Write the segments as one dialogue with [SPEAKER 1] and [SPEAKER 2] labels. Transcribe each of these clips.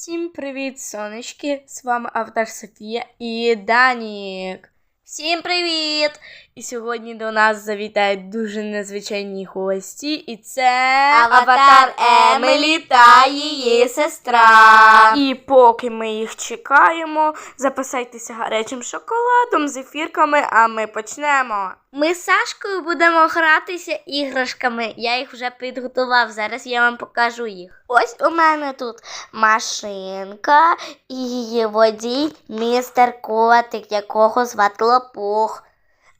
[SPEAKER 1] Всім привіт, сонечки! З вами Автор Софія і Данік. Всім привіт! І сьогодні до нас завітають дуже незвичайні гості, і це
[SPEAKER 2] Аватар Емелі та її сестра.
[SPEAKER 1] І поки ми їх чекаємо, запасайтеся гарячим шоколадом, зефірками, а ми почнемо.
[SPEAKER 2] Ми з Сашкою будемо гратися іграшками. Я їх вже підготував. Зараз я вам покажу їх. Ось у мене тут машинка і її водій містер Котик, якого звати Лопух.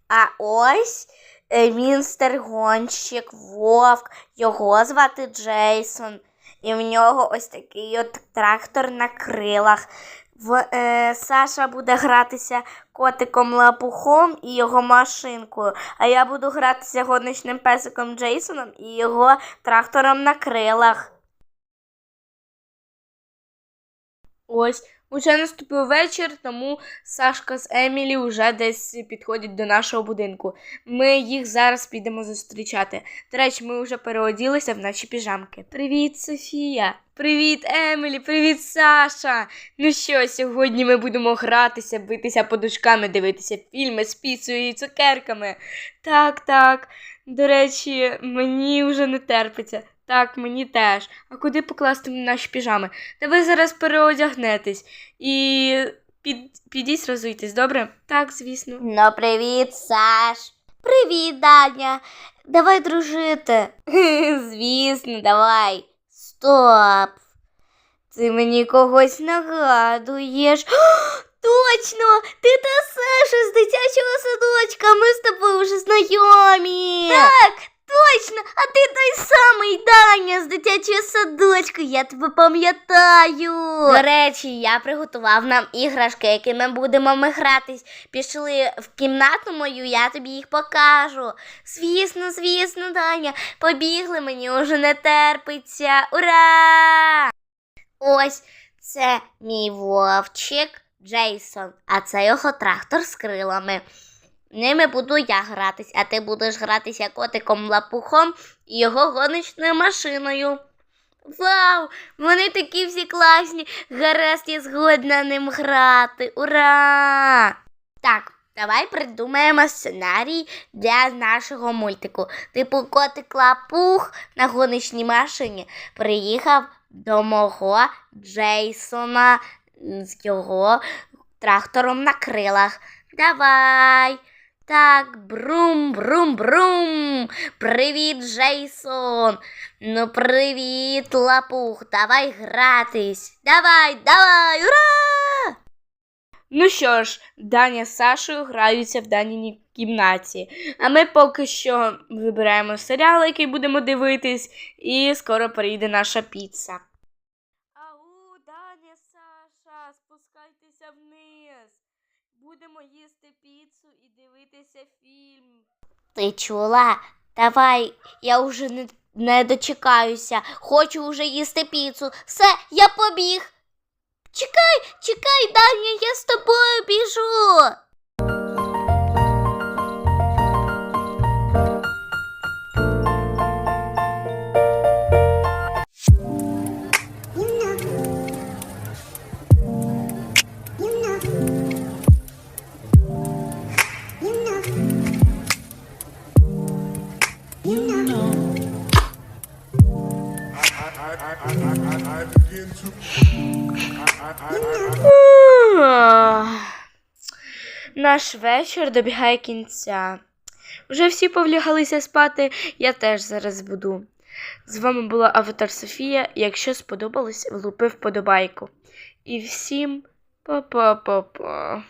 [SPEAKER 2] А ось е, містер гонщик Вовк, його звати Джейсон. І в нього ось такий от трактор на крилах. В, е, Саша буде гратися котиком лапухом і його машинкою. А я буду гратися гоночним песиком Джейсоном і його трактором на крилах.
[SPEAKER 1] Ось, уже наступив вечір, тому Сашка з Емілі вже десь підходять до нашого будинку. Ми їх зараз підемо зустрічати. До речі, ми вже переоділися в наші піжамки. Привіт, Софія! Привіт, Емілі! Привіт, Саша! Ну що, сьогодні ми будемо гратися, битися подушками, дивитися фільми з піцею і цукерками. Так, так. До речі, мені вже не терпиться. Так, мені теж. А куди покласти наші піжами? Та ви зараз переодягнетесь і під, підіть розуйтесь, добре? Так, звісно.
[SPEAKER 2] Ну, привіт, Саш. Привіт, Даня. Давай дружити. Звісно, давай. Стоп. Ти мені когось нагадуєш. Точно! Ти та Саша з дитячого садочка. Ми з тобою вже знайомі. Так! А ти той самий Даня з дитячого садочка. Я тебе пам'ятаю. До речі, я приготував нам іграшки, якими будемо ми гратись. Пішли в кімнату мою, я тобі їх покажу. Звісно, звісно, Даня. Побігли, мені уже не терпиться. Ура! Ось це мій вовчик Джейсон, а це його трактор з крилами. Ними буду я гратись, а ти будеш гратися котиком лапухом і його гоночною машиною. Вау! Вони такі всі класні. Гаразд, я згодна ним грати. Ура! Так, давай придумаємо сценарій для нашого мультику. Типу котик лапух на гоночній машині приїхав до мого Джейсона з його трактором на крилах. Давай. Так, брум, брум, брум. Привіт, Джейсон. Ну, привіт, лапух. Давай гратись. Давай, давай, ура!
[SPEAKER 1] Ну що ж, Даня з Сашою граються в Даніній кімнаті. А ми поки що вибираємо серіал, який будемо дивитись, і скоро прийде наша піца. Ау, Даня, Саша, спускайтеся вниз. Будемо їсти піцу і дивитися фільм.
[SPEAKER 2] Ти чула? Давай, я вже не, не дочекаюся. Хочу вже їсти піцу. Все, я побіг. Чекай, чекай, Даня, я з тобою біжу.
[SPEAKER 1] Наш вечір добігає кінця. Вже всі повлягалися спати, я теж зараз буду. З вами була Аватар Софія. Якщо сподобалось, влупи вподобайку. І всім па-па-па-па.